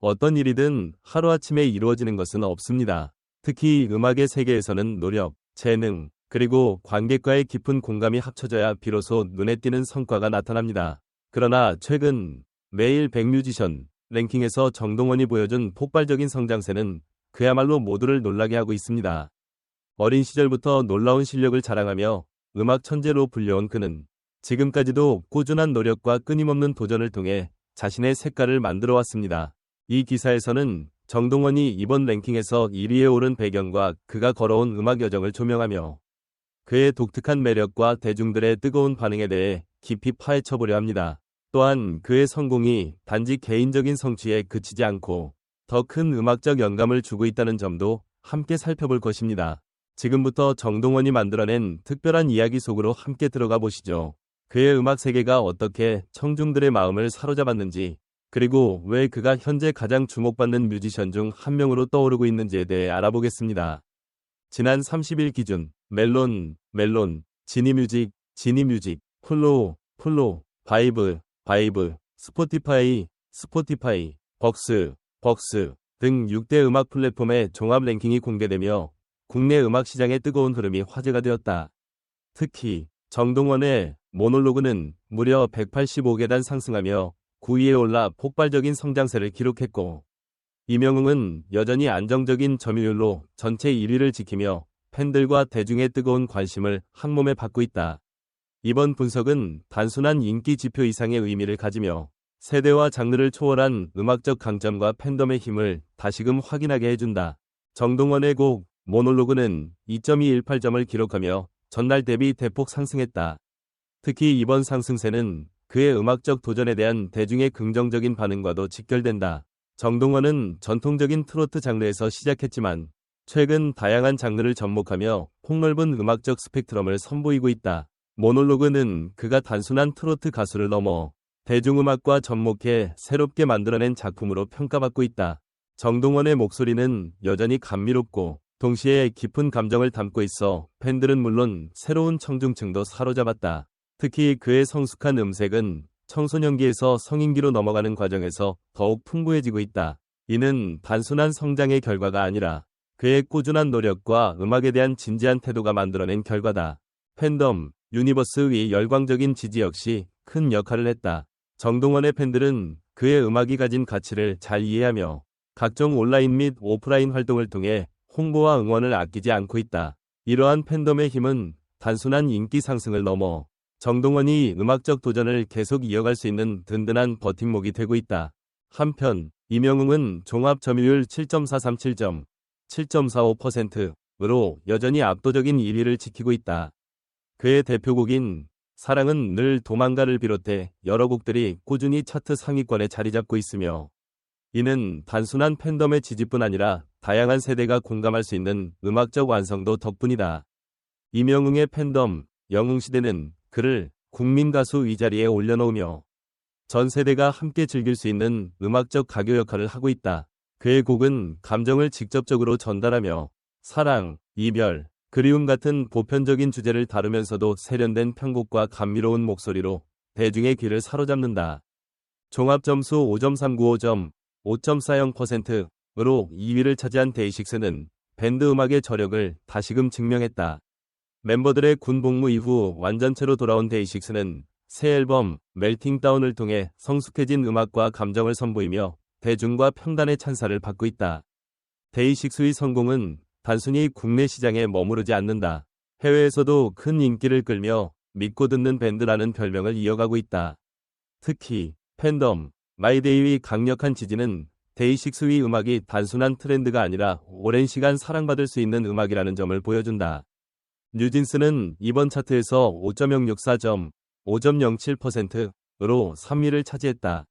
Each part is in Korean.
어떤 일이든 하루아침에 이루어지는 것은 없습니다. 특히 음악의 세계에서는 노력, 재능, 그리고 관객과의 깊은 공감이 합쳐져야 비로소 눈에 띄는 성과가 나타납니다. 그러나 최근 매일 백뮤지션 랭킹에서 정동원이 보여준 폭발적인 성장세는 그야말로 모두를 놀라게 하고 있습니다. 어린 시절부터 놀라운 실력을 자랑하며 음악 천재로 불려온 그는 지금까지도 꾸준한 노력과 끊임없는 도전을 통해 자신의 색깔을 만들어 왔습니다. 이 기사에서는 정동원이 이번 랭킹에서 1위에 오른 배경과 그가 걸어온 음악 여정을 조명하며 그의 독특한 매력과 대중들의 뜨거운 반응에 대해 깊이 파헤쳐 보려 합니다. 또한 그의 성공이 단지 개인적인 성취에 그치지 않고 더 큰 음악적 영감을 주고 있다는 점도 함께 살펴볼 것입니다. 지금부터 정동원이 만들어낸 특별한 이야기 속으로 함께 들어가 보시죠. 그의 음악 세계가 어떻게 청중들의 마음을 사로잡았는지, 그리고 왜 그가 현재 가장 주목받는 뮤지션 중 한 명으로 떠오르고 있는지에 대해 알아보겠습니다. 지난 30일 기준 멜론, 멜론, 지니뮤직, 지니뮤직, 플로우, 플로우, 바이브, 바이브, 스포티파이, 스포티파이, 벅스, 벅스 등 6대 음악 플랫폼의 종합 랭킹이 공개되며 국내 음악 시장의 뜨거운 흐름이 화제가 되었다. 특히 정동원의 모놀로그는 무려 185계단 상승하며 9위에 올라 폭발적인 성장세를 기록했고 이명웅은 여전히 안정적인 점유율로 전체 1위를 지키며 팬들과 대중의 뜨거운 관심을 한몸에 받고 있다. 이번 분석은 단순한 인기 지표 이상의 의미를 가지며 세대와 장르를 초월한 음악적 강점과 팬덤의 힘을 다시금 확인하게 해준다. 정동원의 곡 모놀로그는 2.218점을 기록하며 전날 대비 대폭 상승했다. 특히 이번 상승세는 그의 음악적 도전에 대한 대중의 긍정적인 반응과도 직결된다. 정동원은 전통적인 트로트 장르에서 시작했지만 최근 다양한 장르를 접목하며 폭넓은 음악적 스펙트럼을 선보이고 있다. 모놀로그는 그가 단순한 트로트 가수를 넘어 대중음악과 접목해 새롭게 만들어낸 작품으로 평가받고 있다. 정동원의 목소리는 여전히 감미롭고 동시에 깊은 감정을 담고 있어 팬들은 물론 새로운 청중층도 사로잡았다. 특히 그의 성숙한 음색은 청소년기에서 성인기로 넘어가는 과정에서 더욱 풍부해지고 있다. 이는 단순한 성장의 결과가 아니라 그의 꾸준한 노력과 음악에 대한 진지한 태도가 만들어낸 결과다. 팬덤, 유니버스의 열광적인 지지 역시 큰 역할을 했다. 정동원의 팬들은 그의 음악이 가진 가치를 잘 이해하며 각종 온라인 및 오프라인 활동을 통해 홍보와 응원을 아끼지 않고 있다. 이러한 팬덤의 힘은 단순한 인기 상승을 넘어 정동원이 음악적 도전을 계속 이어갈 수 있는 든든한 버팀목이 되고 있다. 한편 이명웅은 종합 점유율 7.437점, 7.45%으로 여전히 압도적인 1위를 지키고 있다. 그의 대표곡인 사랑은 늘 도망가를 비롯해 여러 곡들이 꾸준히 차트 상위권에 자리 잡고 있으며 이는 단순한 팬덤의 지지뿐 아니라 다양한 세대가 공감할 수 있는 음악적 완성도 덕분이다. 이명웅의 팬덤, 영웅시대는 그를 국민 가수 이 자리에 올려놓으며 전 세대가 함께 즐길 수 있는 음악적 가교 역할을 하고 있다. 그의 곡은 감정을 직접적으로 전달하며 사랑, 이별, 그리움 같은 보편적인 주제를 다루면서도 세련된 편곡과 감미로운 목소리로 대중의 귀를 사로잡는다. 종합점수 5.395점, 5.40%으로 2위를 차지한 데이식스는 밴드 음악의 저력을 다시금 증명했다. 멤버들의 군 복무 이후 완전체로 돌아온 데이식스는 새 앨범 멜팅 다운을 통해 성숙해진 음악과 감정을 선보이며 대중과 평단의 찬사를 받고 있다. 데이식스의 성공은 단순히 국내 시장에 머무르지 않는다. 해외에서도 큰 인기를 끌며 믿고 듣는 밴드라는 별명을 이어가고 있다. 특히 팬덤, 마이데이의 강력한 지지는 데이식스의 음악이 단순한 트렌드가 아니라 오랜 시간 사랑받을 수 있는 음악이라는 점을 보여준다. 뉴진스는 이번 차트에서 5.064점, 5.07%으로 3위를 차지했다.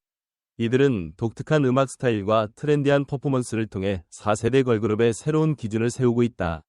이들은 독특한 음악 스타일과 트렌디한 퍼포먼스를 통해 4세대 걸그룹의 새로운 기준을 세우고 있다.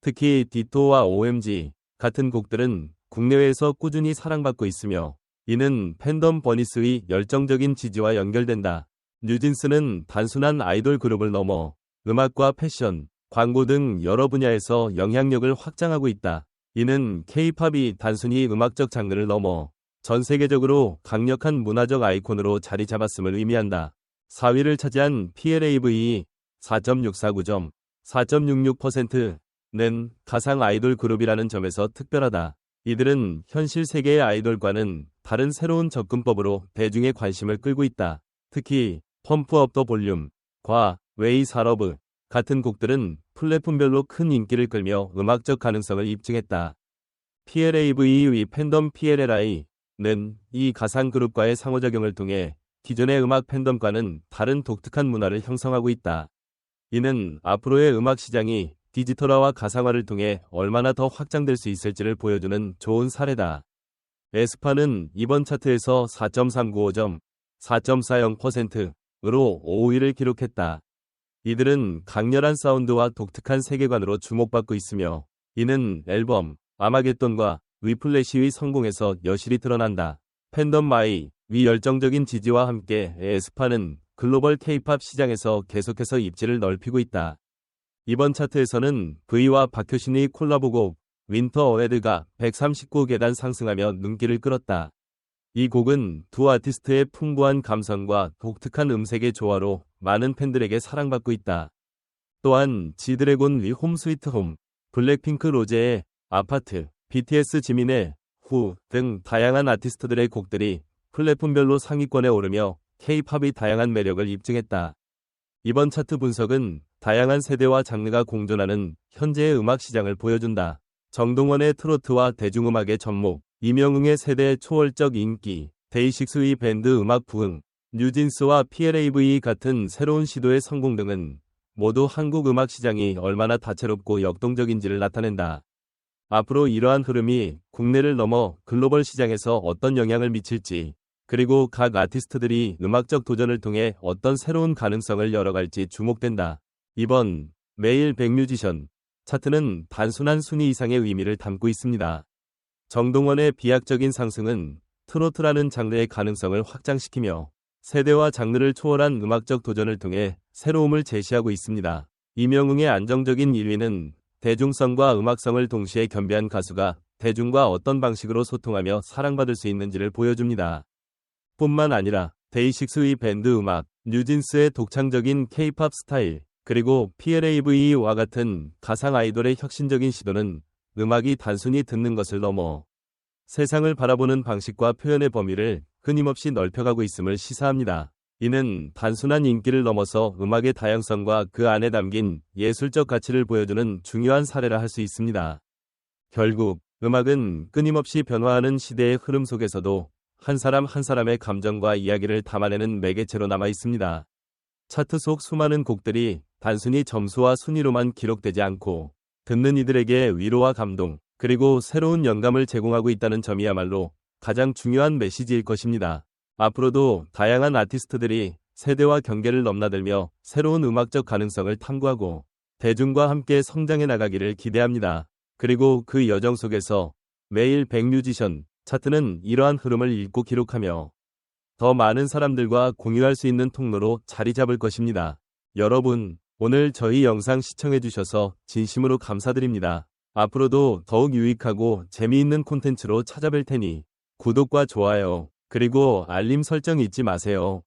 특히 디토와 OMG 같은 곡들은 국내외에서 꾸준히 사랑받고 있으며 이는 팬덤 버니스의 열정적인 지지와 연결된다. 뉴진스는 단순한 아이돌 그룹을 넘어 음악과 패션, 광고 등 여러 분야에서 영향력을 확장하고 있다. 이는 K-팝이 단순히 음악적 장르를 넘어 전 세계적으로 강력한 문화적 아이콘으로 자리 잡았음을 의미한다. 4위를 차지한 PLAV 4.649점, 4.66%는 가상 아이돌 그룹이라는 점에서 특별하다. 이들은 현실 세계의 아이돌과는 다른 새로운 접근법으로 대중의 관심을 끌고 있다. 특히 펌프업 더 볼륨과 웨이 사러브 같은 곡들은 플랫폼별로 큰 인기를 끌며 음악적 가능성을 입증했다. PLAV의 팬덤 PLLI는 이 가상 그룹과의 상호작용을 통해 기존의 음악 팬덤과는 다른 독특한 문화를 형성하고 있다. 이는 앞으로의 음악 시장이 디지털화와 가상화를 통해 얼마나 더 확장될 수 있을지를 보여주는 좋은 사례다. 에스파는 이번 차트에서 4.395점, 4.40%으로 5위를 기록했다. 이들은 강렬한 사운드와 독특한 세계관으로 주목받고 있으며 이는 앨범 아마겟돈과 위플래시의 성공에서 여실히 드러난다. 팬덤 마이 위 열정적인 지지와 함께 에스파는 글로벌 케이팝 시장에서 계속해서 입지를 넓히고 있다. 이번 차트에서는 V와 박효신의 콜라보곡 윈터 어웨드가 139계단 상승하며 눈길을 끌었다. 이 곡은 두 아티스트의 풍부한 감성과 독특한 음색의 조화로 많은 팬들에게 사랑받고 있다. 또한 지드래곤 위홈 스위트 홈, 블랙핑크 로제의 아파트, BTS 지민의 후 등 다양한 아티스트들의 곡들이 플랫폼별로 상위권에 오르며 K-팝의 다양한 매력을 입증했다. 이번 차트 분석은 다양한 세대와 장르가 공존하는 현재의 음악 시장을 보여준다. 정동원의 트로트와 대중음악의 접목, 이명웅의 세대 초월적 인기, 데이식스의 밴드 음악 부흥, 뉴진스와 PLAV 같은 새로운 시도의 성공 등은 모두 한국 음악 시장이 얼마나 다채롭고 역동적인지를 나타낸다. 앞으로 이러한 흐름이 국내를 넘어 글로벌 시장에서 어떤 영향을 미칠지, 그리고 각 아티스트들이 음악적 도전을 통해 어떤 새로운 가능성을 열어갈지 주목된다. 이번 매일 백뮤지션 차트는 단순한 순위 이상의 의미를 담고 있습니다. 정동원의 비약적인 상승은 트로트라는 장르의 가능성을 확장시키며 세대와 장르를 초월한 음악적 도전을 통해 새로움을 제시하고 있습니다. 이명웅의 안정적인 1위는 대중성과 음악성을 동시에 겸비한 가수가 대중과 어떤 방식으로 소통하며 사랑받을 수 있는지를 보여줍니다. 뿐만 아니라 데이식스의 밴드 음악, 뉴진스의 독창적인 케이팝 스타일, 그리고 PLAV와 같은 가상 아이돌의 혁신적인 시도는 음악이 단순히 듣는 것을 넘어 세상을 바라보는 방식과 표현의 범위를 끊임없이 넓혀가고 있음을 시사합니다. 이는 단순한 인기를 넘어서 음악의 다양성과 그 안에 담긴 예술적 가치를 보여주는 중요한 사례라 할 수 있습니다. 결국 음악은 끊임없이 변화하는 시대의 흐름 속에서도 한 사람 한 사람의 감정과 이야기를 담아내는 매개체로 남아 있습니다. 차트 속 수많은 곡들이 단순히 점수와 순위로만 기록되지 않고 듣는 이들에게 위로와 감동, 그리고 새로운 영감을 제공하고 있다는 점이야말로 가장 중요한 메시지일 것입니다. 앞으로도 다양한 아티스트들이 세대와 경계를 넘나들며 새로운 음악적 가능성을 탐구하고 대중과 함께 성장해 나가기를 기대합니다. 그리고 그 여정 속에서 매일 백뮤지션, 차트는 이러한 흐름을 읽고 기록하며 더 많은 사람들과 공유할 수 있는 통로로 자리 잡을 것입니다. 여러분, 오늘 저희 영상 시청해주셔서 진심으로 감사드립니다. 앞으로도 더욱 유익하고 재미있는 콘텐츠로 찾아뵐 테니 구독과 좋아요, 그리고 알림 설정 잊지 마세요.